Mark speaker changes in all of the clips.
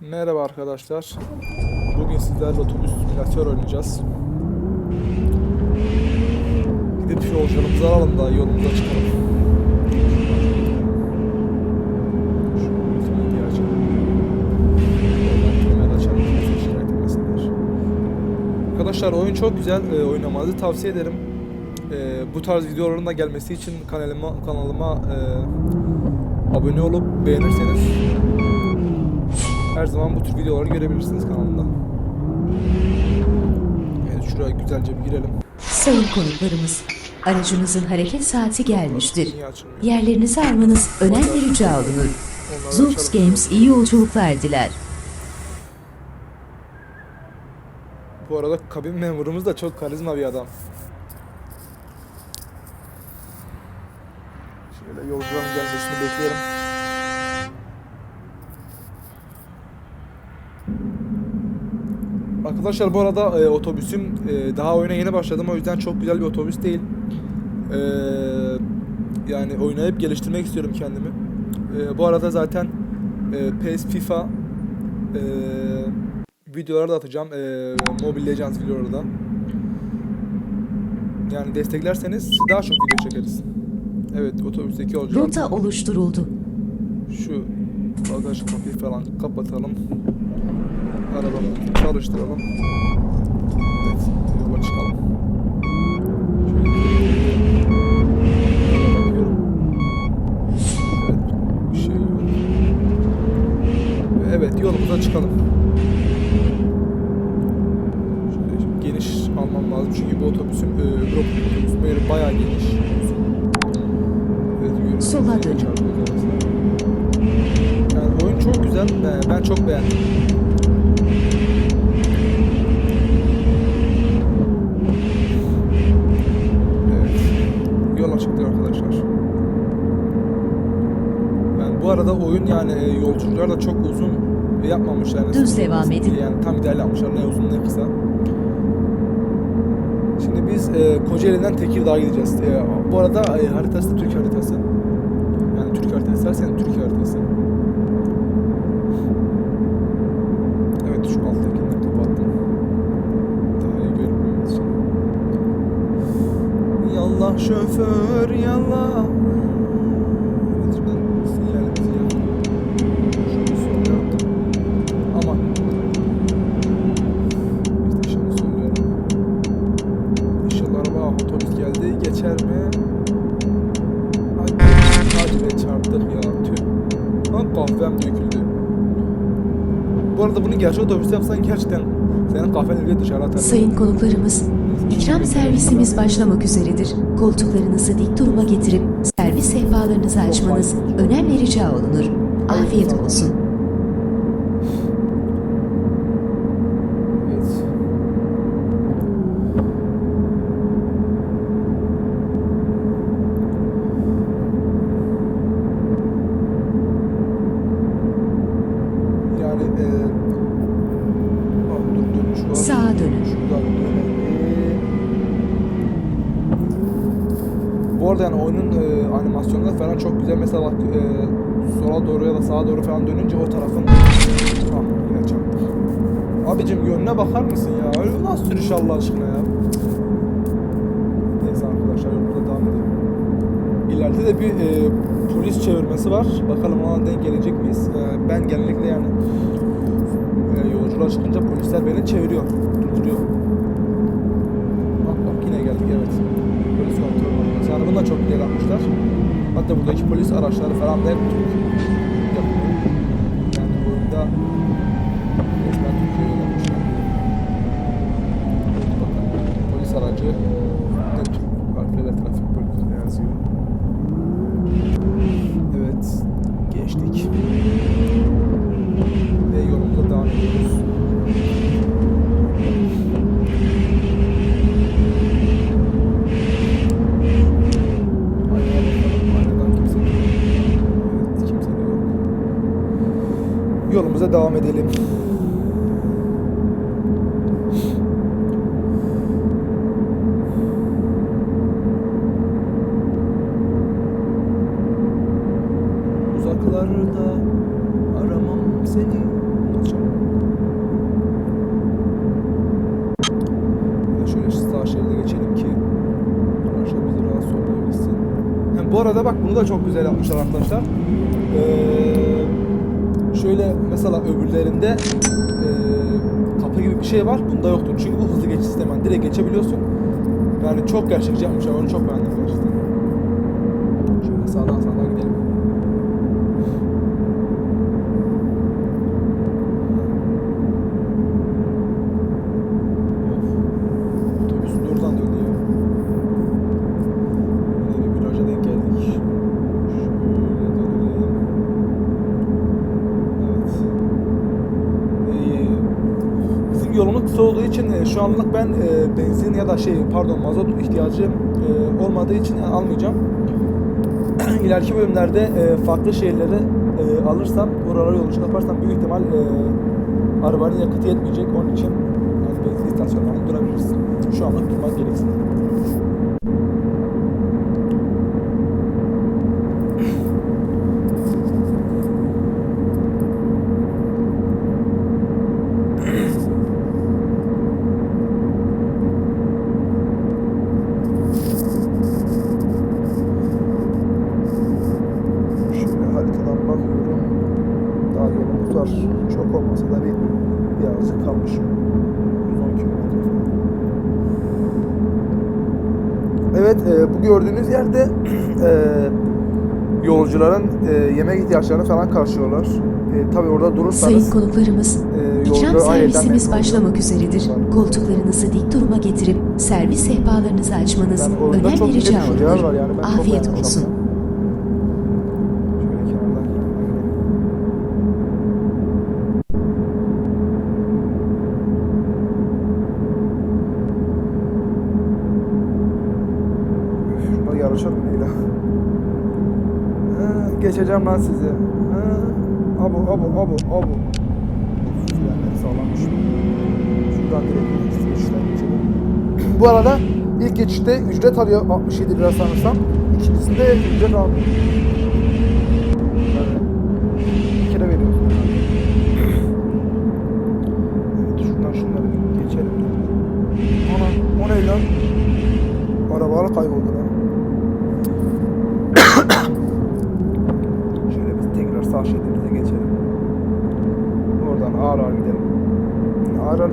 Speaker 1: Merhaba arkadaşlar. Bugün sizlerle otobüs simülatör oynayacağız. Gidip şu yolculuğumuzu alalım da yolumuza çıkalım. Arkadaşlar oyun çok güzel. Ee, oynamanızı tavsiye ederim. Ee, bu tarz videoların da gelmesi için kanalıma kanalıma e, abone olup beğenirseniz her zaman bu tür videoları görebilirsiniz kanalımda. Evet şuraya güzelce bir girelim.
Speaker 2: Sayın konuklarımız, aracınızın hareket saati gelmiştir. Yerlerinizi almanız önemli rica olunur. Zoox. Games iyi yolculuklar diler.
Speaker 1: Bu arada kabin memurumuz da çok karizma bir adam. Şöyle yolcuların gelmesini bekleyelim. Arkadaşlar bu arada e, otobüsüm e, daha oyuna yeni başladım o yüzden çok güzel bir otobüs değil. E, yani oynayıp geliştirmek istiyorum kendimi. E, bu arada zaten e, PES, FIFA e, videoları da atacağım. E, Mobile Legends videoları da. Yani desteklerseniz daha çok video çekeriz. Evet otobüsteki yolcular.
Speaker 2: Rota oluşturuldu.
Speaker 1: Şu bagaj kapıyı falan kapatalım. Arabamızı çalıştıralım. Evet, yola çıkalım. Evet, bir şey yok. Evet, yolumuza çıkalım. Şöyle geniş almam lazım çünkü bu otobüsün, e, öbür otobüsün böyle bayağı geniş. Evet.
Speaker 2: Sola dön.
Speaker 1: Yani oyun çok güzel. Ben çok beğendim. Evet. Yola çıktık arkadaşlar. Yani bu arada oyun yani e, yolculuklar da çok uzun yapmamışlar. Yani
Speaker 2: Düz devam edin.
Speaker 1: Yani tam ideal yapmışlar. Ne uzun ne kısa. Şimdi biz e, Kocaeli'den Tekirdağ'a gideceğiz. E, bu arada e, haritası da Türk haritası. Yani Türk haritası dersen Türk haritası. Evet şu alttakileri kapattım. Daha iyi görmemiz için. Yallah şoför yallah. Kahvem döküldü. Bu arada bunu gerçek otobüste yapsan gerçekten senin kahven bile dışarı atar.
Speaker 2: Sayın konuklarımız, ikram servisimiz başlamak üzeredir. Koltuklarınızı dik duruma getirip servis sehpalarınızı açmanız önemli rica olunur. Afiyet olsun.
Speaker 1: Evet. Yani e, bak dur dönüş var.
Speaker 2: Sağa dönün.
Speaker 1: Şuradan dönelim. Bu arada yani oyunun e, animasyonları falan çok güzel. Mesela bak e, sola doğru ya da sağa doğru falan dönünce o tarafın... Ah yine çarptık. Abicim yönüne bakar mısın ya? Öyle nasıl sürüş Allah aşkına ya? Neyse arkadaşlar yolumuza devam edelim. İleride de bir e, polis çevirmesi var. Bakalım ona denk gelecek miyiz? E, ben genellikle yani e, yolculuğa çıkınca polisler beni çeviriyor. Durduruyor. Bak bak yine geldik evet. Polis kontrol var. Yani bunu da yapmışlar. Hatta buradaki polis araçları falan da hep Türk. Yani oyunda resmen Türkiye'de yapmışlar. Polis aracı ne Türk harflerle trafik yolumuza devam edelim. Uzaklarda aramam seni Şöyle sağ şeride geçelim ki arkadaşlar bizi rahatsız olmayabilsin. Yani bu arada bak bunu da çok güzel yapmışlar arkadaşlar. Ee, şöyle mesela öbürlerinde ee, kapı gibi bir şey var. Bunda yoktur. Çünkü bu hızlı geçiş. Yani direkt geçebiliyorsun. Yani çok gerçekçi yapmışlar. Onu çok beğendim gerçekten. Şöyle sağdan sağdan gidelim. Of. Otobüs doğrudan döndü ya. Yine bir viraja denk geldik. Şöyle dönelim. Evet. Ee, bizim yolumuz kısa olduğu için e, şu anlık ben e, benzin ya da şey pardon mazot ihtiyacım e, olmadığı için almayacağım. İleriki bölümlerde e, farklı şehirleri e, alırsam, oralara yolculuk yaparsam büyük ihtimal e, arabanın yakıtı yetmeyecek. Onun için yani benzin istasyonlarında durabiliriz. Şu anlık durmak gereksin. Şöyle haritadan bakıyorum. Daha yolumuz var. Çok olmasa da bir birazcık kalmış. 110 kilometre falan. Evet, e, bu gördüğünüz yerde e, yolcuların e, yemek ihtiyaçlarını falan karşılıyorlar. E, tabii orada
Speaker 2: Sayın
Speaker 1: durursanız
Speaker 2: konuklarımız,
Speaker 1: e,
Speaker 2: ikram servisimiz başlamak üzeredir. Koltuklarınızı dik duruma getirip servis sehpalarınızı açmanız
Speaker 1: Yani güzel
Speaker 2: rica
Speaker 1: var yani.
Speaker 2: Afiyet olsun.
Speaker 1: şahsen. Şöyle kenardan kenardan gidelim. Üf, şuna yarışalım Leyla. Ha, geçeceğim lan sizi. Ha, abu abu abu abu. Frenleri sağlammış. Şuradan direkt geçişler geçelim. Bu arada ilk geçişte ücret alıyor 67 lira sanırsam. İkincisinde ücret almıyor. Yani bir kere veriyorsun. Evet şuradan şunları bir geçelim. Ana o ne lan? Arabalar kayboldu lan. Şöyle biz tekrar sağ şeridimize geçelim. Oradan ağır ağır gidelim.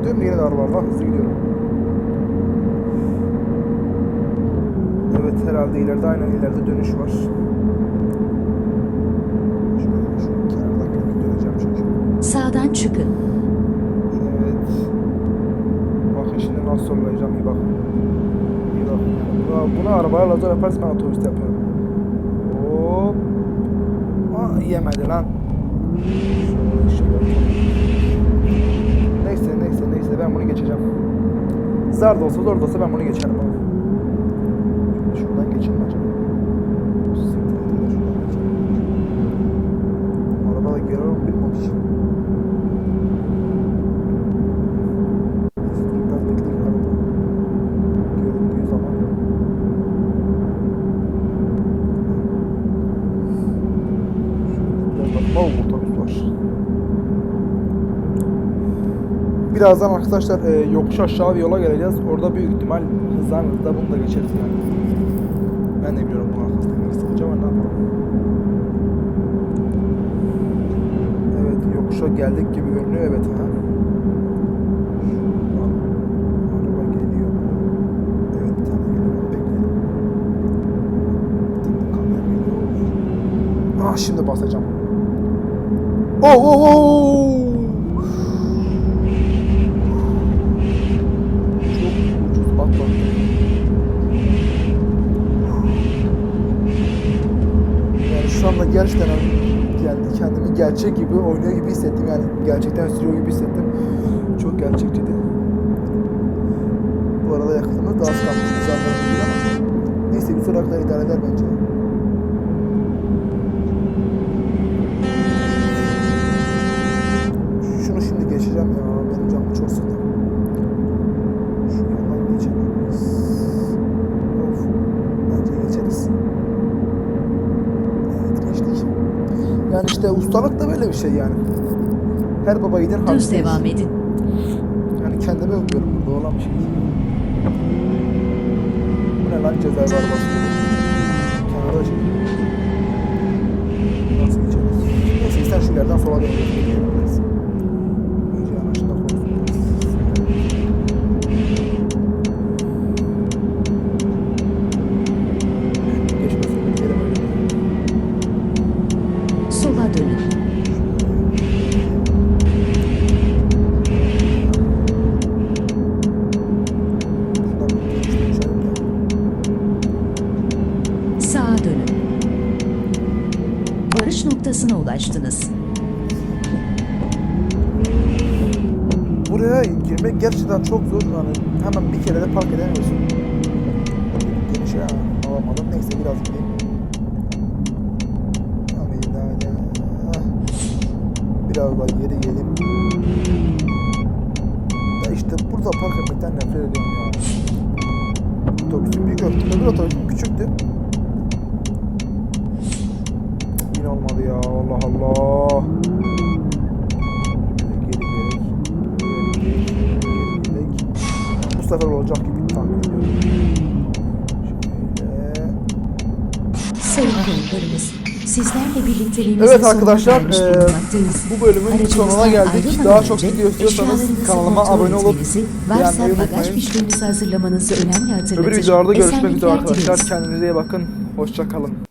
Speaker 1: Da yine de lan hızlı gidiyorum. Evet herhalde ileride aynen ileride dönüş var. Şöyle şu kenardan gidip döneceğim çünkü.
Speaker 2: Sağdan çıkın.
Speaker 1: Evet. Bakın şimdi nasıl sollayacağım iyi bakın. İyi bakın. Buna, buna arabayla zor yaparsa ben otobüste yapıyorum. Hop. Aa, yemedi lan. Şöyle şöyle. Neyse neyse neyse ben bunu geçeceğim. Zar da olsa zor da olsa ben bunu geçerim abi. Şöyle şuradan geçeyim mi acaba. Siktir et, şuradan geçelim. Arabada geri mi bilmemiş. Biraz bekleyin araba. Göründüğü zaman. Şöyle Biraz bak. Oh, otobüs var. Birazdan arkadaşlar e, yokuş aşağı bir yola geleceğiz. Orada büyük ihtimal hızdan hızda bunu da geçeriz yani. Ben de biliyorum bu arkadaşlar. Sıkıcı ama ne yapalım. Evet yokuşa geldik gibi görünüyor evet ha. Ah şimdi basacağım. Oh oh oh! Çok ucuz atlattım. Yani şu anda gerçekten yani kendimi gerçek gibi oynuyor gibi hissettim yani gerçekten sürüyor gibi hissettim. Çok gerçekçiydi. Bu arada yakıtımız daha az kalmış uzanlarına değil ama neyse bir sonraki kadar idare eder bence. Şunu şimdi geçeceğim ya benim canım çok sıktı. Şu yandan geçemeyiz. Of. Bence geçeriz. Evet geçtik. Yani işte ustalık da böyle bir şey yani. Her baba yiğidin
Speaker 2: Düz
Speaker 1: harcı değil.
Speaker 2: devam edin.
Speaker 1: Yani kendime övüyorum burada olan bir şey. Bu ne lan cezaevi arabası gibi. Kenara arkadaş. Nasıl geçeriz? Neyse ister şu yerden sola dönebiliriz. Önce yanaşta konuşuruz. Geçmesin. Gidelim öyle.
Speaker 2: Sola dönün.
Speaker 1: Şuradan bir geçelim de.
Speaker 2: Sağa dönün. Varış noktasına ulaştınız.
Speaker 1: Buraya girmek gerçekten çok zor. Yani hemen bir kere de park edemiyorsun. Geniş ya. Alamadım. Neyse biraz gideyim. Biraz daha geri geleyim. Ya işte burada park etmekten nefret ediyorum ya. Otobüsün büyük öbür otobüsün küçüktü. Olmadı ya Allah Allah. Geri gerek. Geri gerek. Geri gerek. Bu sefer olacak gibi tahmin ediyorum. Şöyle.
Speaker 2: Sayın konuklarımız, sizlerle birlikteliğimizin
Speaker 1: Evet arkadaşlar
Speaker 2: bulunmaktayız.
Speaker 1: bu bölümün sonuna geldik. Daha çok video istiyorsanız kanalıma abone olup
Speaker 2: varsa bagaj fişlerinizi hazırlamanızı önemli hatırlatır.
Speaker 1: Öbür videolarda görüşmek üzere arkadaşlar. Kendinize iyi bakın. Hoşça kalın.